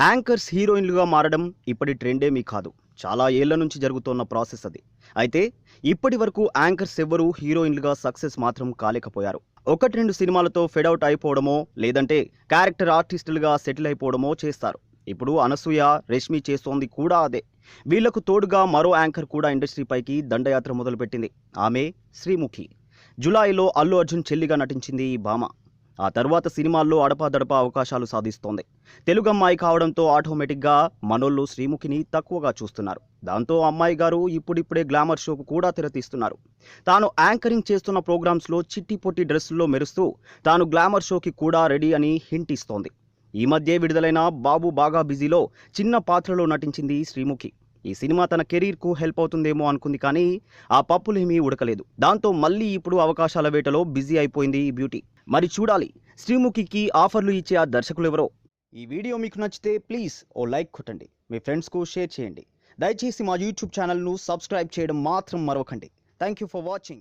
Anchors హీరోయిన్లుగా మారడం ఇప్పటి ట్రెండేమీ కాదు. చాలా ఏళ్ళ నుంచి జరుగుతున్న ప్రాసెస్ అది. అయితే ఇప్పటి వరకు యాంకర్స్ ఎవ్వరూ హీరోయిన్లుగా సక్సెస్ మాత్రం కాలేకపోయారు. ఒకటి రెండు సినిమాలతో ఫెడౌట్ అయిపోవడమో లేదంటే క్యారెక్టర్ ఆర్టిస్టులుగా సెటిల్ అయిపోవడమో చేస్తారు. ఇప్పుడు అనసూయ రష్మి చేస్తోంది కూడా అదే. వీళ్ళకు తోడుగా మరో యాంకర్ కూడా ఇండస్ట్రీపైకి దండయాత్ర మొదలుపెట్టింది. ఆమె శ్రీముఖి. జులైలో అల్లు అర్జున్ చెల్లిగా నటించింది ఈ భామ. ఆ తర్వాత సినిమాల్లో అడపాదడపా అవకాశాలు సాధిస్తోంది. తెలుగు అమ్మాయి కావడంతో ఆటోమేటిక్గా మనోళ్ళు శ్రీముఖిని తక్కువగా చూస్తున్నారు. దాంతో అమ్మాయి గారు ఇప్పుడిప్పుడే గ్లామర్ షోకు కూడా తెరతీస్తున్నారు. తాను యాంకరింగ్ చేస్తున్న ప్రోగ్రామ్స్లో చిట్టి పొట్టి డ్రెస్సుల్లో మెరుస్తూ తాను గ్లామర్ షోకి కూడా రెడీ అని హింట్ ఇస్తోంది. ఈ మధ్య విడుదలైన బాబు బాగా బిజీలో చిన్న పాత్రలో నటించింది శ్రీముఖి. ఈ సినిమా తన కెరీర్కు హెల్ప్ అవుతుందేమో అనుకుంది కానీ ఆ పప్పులేమీ ఉడకలేదు. దాంతో మళ్ళీ ఇప్పుడు అవకాశాల వేటలో బిజీ అయిపోయింది ఈ బ్యూటీ. మరి చూడాలి. శ్రీముఖికి ఆఫర్లు ఇచ్చే ఆ దర్శకులు ఎవరో? ఈ వీడియో మీకు నచ్చితే ప్లీజ్ ఓ లైక్ కొట్టండి. మీ ఫ్రెండ్స్కు షేర్ చేయండి. దయచేసి మా యూట్యూబ్ ఛానల్ను సబ్స్క్రైబ్ చేయడం మాత్రం మరవకండి. Thank you for watching.